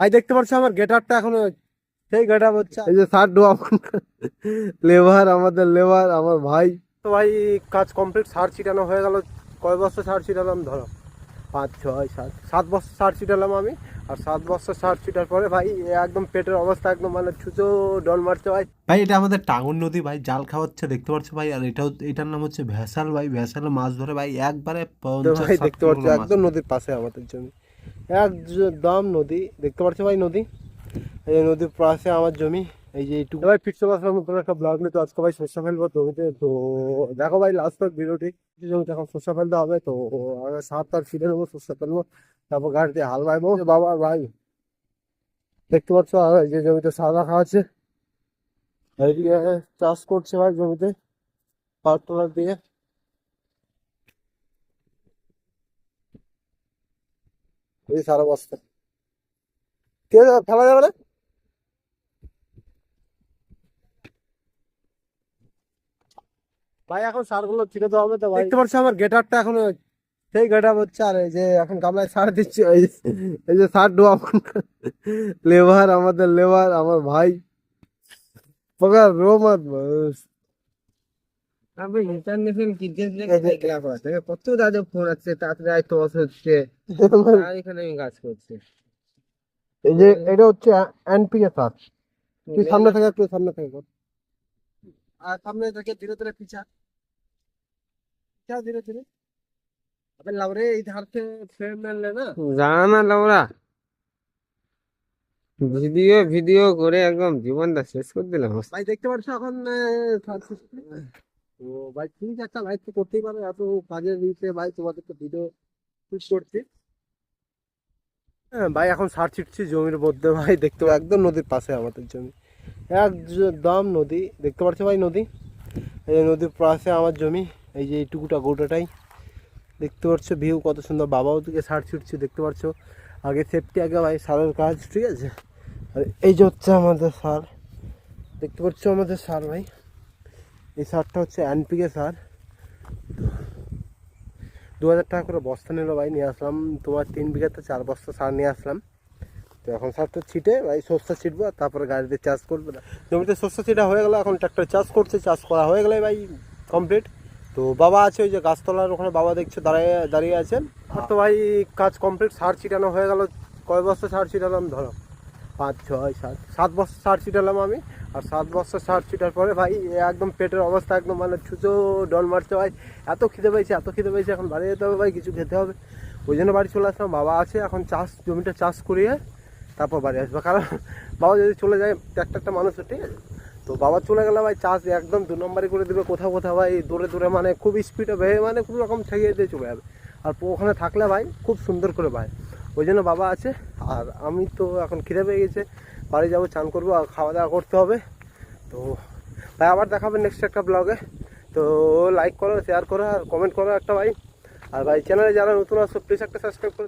ভাই দেখতে পাচ্ছ আমার গেটারটা এখনও? সেই গেটার হচ্ছে। এই যে সার ডোয়া লেবার আমাদের লেবার আমার ভাই। তো ভাই কাজ কমপ্লিট সার ছিটানো হয়ে গেল। কয় বছর সার ছিটালাম? ধরো। পাঁচ ছয় সাত। সাত বছর সার ছিটালাম আমি। আর সাত বছর সার ছিটার পরে ভাই একদম পেটের অবস্থা একদম মানে ছুঁচো ডল মারছে ভাই। ভাই এটা আমাদের টাঙ্গন নদী ভাই জাল খাওয়াচ্ছে দেখতে পাচ্ছ ভাই? আর এটাও এটার নাম হচ্ছে ভ্যাসাল ভাই। ভ্যাসালে মাছ ধরে ভাই একবারে দেখতে পাচ্ছ একদম নদীর পাশে আমাদের জমি। একদম নদী দেখতে পাচ্ছ ভাই নদী? এই যে নদীর পাশে আমার জমি এই যে এইটুকু। ভাই চলে আসলাম নতুন একটা ব্লগ নিয়ে তো আজকে ভাই শস্য ফেলব জমিতে তো দেখো ভাই লাস্ট তক ভিডিওটি জমিতে এখন শস্য ফেলতে হবে তো সার তার ছিঁড়ে নেব শস্য ফেলব তারপর গাড়ি দিয়ে হাল বাইবো। বাবা ভাই। দেখতে পাচ্ছ আর এই যে জমিতে সার রাখা আছে। এইদিকে চাষ করছে ভাই জমিতে পাওয়ার টোলার দিয়ে। এই সারা বস্তা কে ফেলা যাবে না ভাই এখন সারগুলো ছিটাতে হবে তো ভাই। দেখতে পাচ্ছ আমার গেটারটা এখনও সেই গেটার হচ্ছে আর এই যে এখন গামলায় সার দিচ্ছি এই যে- এই যে সার ডোয়া লেবার আমাদের লেবার আমার ভাই। পকার রো মত বস। আমি ইন্টারন্যাশনাল কিডস ক্লাব আছে কত দাদা ফোন আছে তাড়াতাড়ি আয় টস হচ্ছে আর এখানে আমি কাজ করছি এই যে এটা হচ্ছে এনপিএ সার তুই সামনে থেকে একটু সামনে থেকে কর আর সামনে থেকে ধীরে ধীরে পিছা পিছা ধীরে ধীরে अबे लवरे इधर से फ्रेम में लेना জানা না লাউরা ভিডিও ভিডিও করে একদম জীবনটা শেষ করে দিলাম ভাই দেখতে পাচ্ছ এখন তো ভাই ঠিক একটা ভাই তো করতেই পারো, এত কাজের দিতে ভাই, তোমাদের তো ভিডিও শুট করছি। হ্যাঁ ভাই, এখন সার ছিটছি জমির মধ্যে, ভাই, দেখতে একদম নদীর পাশে আমাদের জমি। একদম নদী, দেখতে পাচ্ছ ভাই, নদী? এই যে নদীর পাশে আমার জমি, এই যে এইটুকুটা গোটাটাই। দেখতে পাচ্ছ ভিউ কত সুন্দর, বাবাও দিকে সার ছিটছি, দেখতে পাচ্ছ। আগে সেফটি আগে ভাই, সারের কাজ, ঠিক আছে? আর এই যে হচ্ছে আমাদের সার, দেখতে পাচ্ছ আমাদের সার, ভাই। এই সারটা হচ্ছে এনপিকে সার। দু হাজার টাকা করে বস্তা নিল ভাই, নিয়ে আসলাম। তোমার তিন বিঘাতে চার বস্তা সার নিয়ে আসলাম। তো এখন সারটা ছিটে ভাই, সর্ষে ছিটবো তারপরে গাড়িতে চাষ করবে। না জমিতে সর্ষে ছিটা হয়ে গেলো এখন ট্রাক্টর চাষ করছে চাষ করা হয়ে গেলে ভাই কমপ্লিট তো বাবা আছে ওই যে গাছতলার ওখানে, বাবা দেখছে দাঁড়িয়ে দাঁড়িয়ে আছেন আর তো ভাই কাজ কমপ্লিট সার ছিটানো হয়ে গেল। কয় বস্তা সার ছিটালাম ধরো। পাঁচ, ছয়, সাত সাত বছর সার ছিটালাম আমি। আর সাত বছর সার ছিটার পরে ভাই একদম পেটের অবস্থা একদম মানে ছুঁচো ডল মারছে ভাই। এত খিদে পেয়েছে, এত খিদে পেয়েছে, এখন বাড়ি যেতে হবে ভাই, কিছু খেতে হবে। ওই জন্য বাড়ি চলে আসলাম, বাবা আছে, এখন চাষ, জমিটা চাষ করিয়ে তারপর বাড়ি আসবে। কারণ বাবা যদি চলে যায় একটা মানুষ ঠিক আছে তো বাবা চলে গেলে ভাই, চাষ একদম দু নম্বরই করে দেবে, কোথাও কোথাও ভাই, দূরে দূরে মানে খুব স্পিডে ভেবে মানে কোনো রকম ঠেকিয়ে দিয়ে চলে যাবে। আর ওখানে থাকলে ভাই, খুব সুন্দর করে ভাই ওই জন্য বাবা আছে। আর আমি তো এখন খিদে পেয়ে গেছে। বাড়ি যাব, চান করব, আর খাওয়া দাওয়া করতে হবে। তো ভাই, আবার দেখাবে নেক্সট একটা ব্লগে তো লাইক করো শেয়ার করো, আর কমেন্ট করো একটা ভাই। আর ভাই চ্যানেলে যারা নতুন আসো প্লিজ একটা সাবস্ক্রাইব করো।